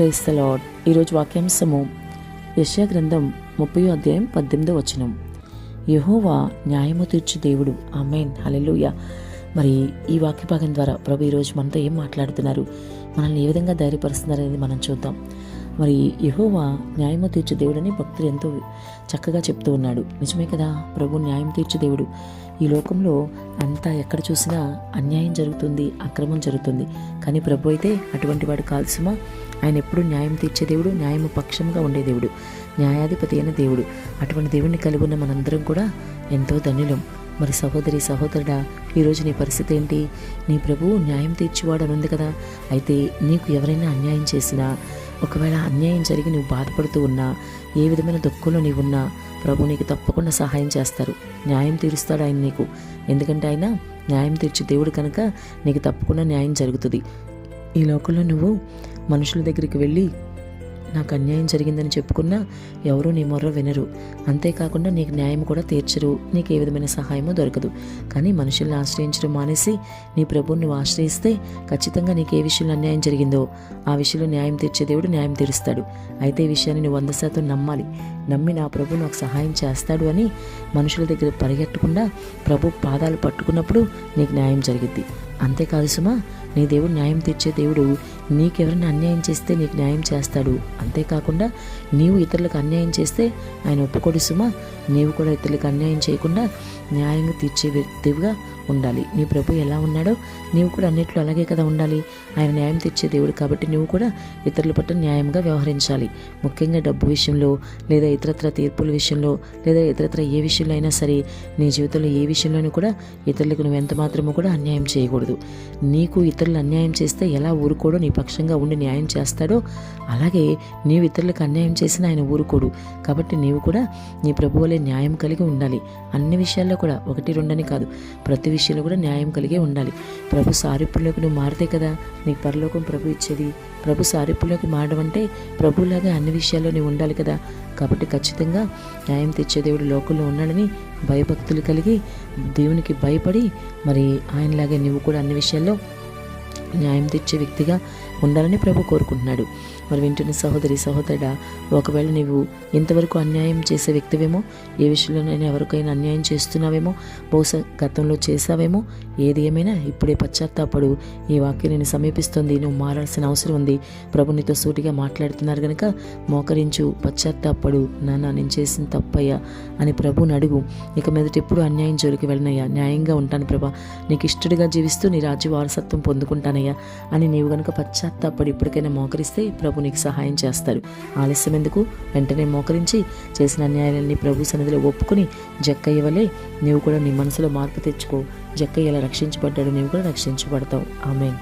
క్రైస్త lord ఈరోజు వాక్యాంశము యశా గ్రంథం ముప్పై అధ్యాయం పద్దెనిమిదో వచనం. యహోవా న్యాయము తీర్చు దేవుడు. ఆమెన్. హలెలుయ మరి ఈ వాక్య భాగం ద్వారా ప్రభు ఈరోజు మనతో ఏం మాట్లాడుతున్నారు? మనల్ని ఏ విధంగా ధైర్యపరుస్తున్నారు అనేది మనం చూద్దాం. మరి యహోవా న్యాయము తీర్చు దేవుడని భక్తులు ఎంతో చక్కగా చెప్తూ ఉన్నాడు. నిజమే కదా? ప్రభు న్యాయం తీర్చు దేవుడు. ఈ లోకంలో అంతా ఎక్కడ చూసినా అన్యాయం జరుగుతుంది అక్రమం జరుగుతుంది. కానీ ప్రభు అయితే అటువంటి వాడు కాల్సుమా ఆయన ఎప్పుడు న్యాయం తీర్చే దేవుడు న్యాయము పక్షంగా ఉండే దేవుడు న్యాయాధిపతి అయిన దేవుడు. అటువంటి దేవుడిని కలిగి ఉన్న మనందరం కూడా ఎంతో ధన్యులం. మరి సహోదరి సహోదరుడా ఈరోజు నీ పరిస్థితి ఏంటి? నీ ప్రభువు న్యాయం తీర్చేవాడు అని ఉంది కదా. అయితే నీకు ఎవరైనా అన్యాయం చేసినా ఒకవేళ అన్యాయం జరిగి నువ్వు బాధపడుతూ ఉన్నా ఏ విధమైన దుఃఖంలో నీవు ఉన్నా ప్రభు నీకు తప్పకుండా సహాయం చేస్తారు. న్యాయం తీరుస్తాడు ఆయన నీకు. ఎందుకంటే ఆయన న్యాయం తీర్చే దేవుడు కనుక నీకు తప్పకుండా న్యాయం జరుగుతుంది. ఈ లోకంలో నువ్వు మనుషుల దగ్గరికి వెళ్ళి నాకు అన్యాయం జరిగిందని చెప్పుకున్నా ఎవరూ నీ మొర్ర వినరు. అంతేకాకుండా నీకు న్యాయం కూడా తీర్చరు. నీకు ఏ విధమైన సహాయమో దొరకదు. కానీ మనుషుల్ని ఆశ్రయించడం మానేసి నీ ప్రభువుని నువ్వు ఆశ్రయిస్తే ఖచ్చితంగా నీకు ఏ విషయంలో అన్యాయం జరిగిందో ఆ విషయంలో న్యాయం తీర్చే దేవుడు న్యాయం తీరుస్తాడు. అయితే ఈ విషయాన్ని నువ్వు వంద శాతం నమ్మాలి. నమ్మి నా ప్రభు నాకు సహాయం చేస్తాడు అని మనుషుల దగ్గర పరిగెట్టకుండా ప్రభు పాదాలు పట్టుకున్నప్పుడు నీకు న్యాయం జరిగిద్ది. అంతేకాదు సుమా నీ దేవుడు న్యాయం తీర్చే దేవుడు నీకెవరైనా అన్యాయం చేస్తే నీకు న్యాయం చేస్తాడు. అంతేకాకుండా నీవు ఇతరులకు అన్యాయం చేస్తే ఆయన ఒప్పుకోడు సుమా నీవు కూడా ఇతరులకు అన్యాయం చేయకుండా న్యాయంగా తీర్చే వ్యక్తిగా ఉండాలి. నీ ప్రభు ఎలా ఉన్నాడో నీవు కూడా అన్నిట్లో అలాగే కదా ఉండాలి. ఆయన న్యాయం తెచ్చే దేవుడు కాబట్టి నువ్వు కూడా ఇతరుల పట్ల న్యాయంగా వ్యవహరించాలి. ముఖ్యంగా డబ్బు విషయంలో లేదా ఇతరత్ర తీర్పుల విషయంలో లేదా ఇతరత్ర ఏ విషయంలో అయినా సరే నీ జీవితంలో ఏ విషయంలోనూ కూడా ఇతరులకు నువ్వు ఎంత మాత్రమూ కూడా అన్యాయం చేయకూడదు. నీకు ఇతరులు అన్యాయం చేస్తే ఎలా ఊరుకోడో నీ పక్షంగా ఉండి న్యాయం చేస్తాడో అలాగే నీవు ఇతరులకు అన్యాయం చేసిన ఆయన ఊరుకోడు. కాబట్టి నీవు కూడా నీ ప్రభు న్యాయం కలిగి ఉండాలి. అన్ని విషయాల్లో కూడా ఒకటి రెండని కాదు. ప్రతి విషయంలో కూడా న్యాయం కలిగి ఉండాలి. ప్రభు సారిపుల్లోకి నువ్వు మారితే కదా నీకు పరలోకం ప్రభు ఇచ్చేది. ప్రభు సారిపుల్లోకి మారడం అంటే ప్రభులాగా అన్ని విషయాల్లో నీవు ఉండాలి కదా. కాబట్టి ఖచ్చితంగా న్యాయం తెచ్చే దేవుడు లోకంలో ఉన్నాడని భయభక్తులు కలిగి దేవునికి భయపడి మరి ఆయనలాగే నువ్వు కూడా అన్ని విషయాల్లో న్యాయం తెచ్చే వ్యక్తిగా ఉండాలని ప్రభు కోరుకుంటున్నాడు. మరి వింటున్న సహోదరి సహోదరుడా ఒకవేళ నీవు ఇంతవరకు అన్యాయం చేసే వ్యక్తివేమో ఏ విషయంలోనైనా ఎవరికైనా అన్యాయం చేస్తున్నావేమో బహుశా గతంలో చేసావేమో ఏది ఏమైనా ఇప్పుడే పశ్చాత్తాపడు. ఈ వాక్యం నేను సమీపిస్తుంది నువ్వు మారాల్సిన అవసరం ఉంది. ప్రభు నీతో సూటిగా మాట్లాడుతున్నారు కనుక మోకరించు పశ్చాత్తాపడు. నాన్న నేను చేసిన తప్పయ్యా అని ప్రభుని అడుగు. ఇక మీదట ఎప్పుడు అన్యాయం జోలికి వెళ్ళనయ్యా. న్యాయంగా ఉంటాను ప్రభా. నీకు ఇష్టడిగా జీవిస్తూ నీ రాజ్య వారసత్వం పొందుకుంటానయ్యా అని నీవు గనుక పశ్చాత్తాపడి ఇప్పటికైనా మోకరిస్తే ప్రభు నీకు సహాయం చేస్తాడు ఆలస్యం ఎందుకు? వెంటనే మోకరించి చేసిన అన్యాయాలన్నీ ప్రభు సన్నిధిలో ఒప్పుకుని జక్కయ్యవలే నీవు కూడా నీ మనసులో మార్పు తెచ్చుకో. జక్కయ్య ఎలా రక్షించబడ్డాడు నీవు కూడా రక్షించబడతావు. ఆమె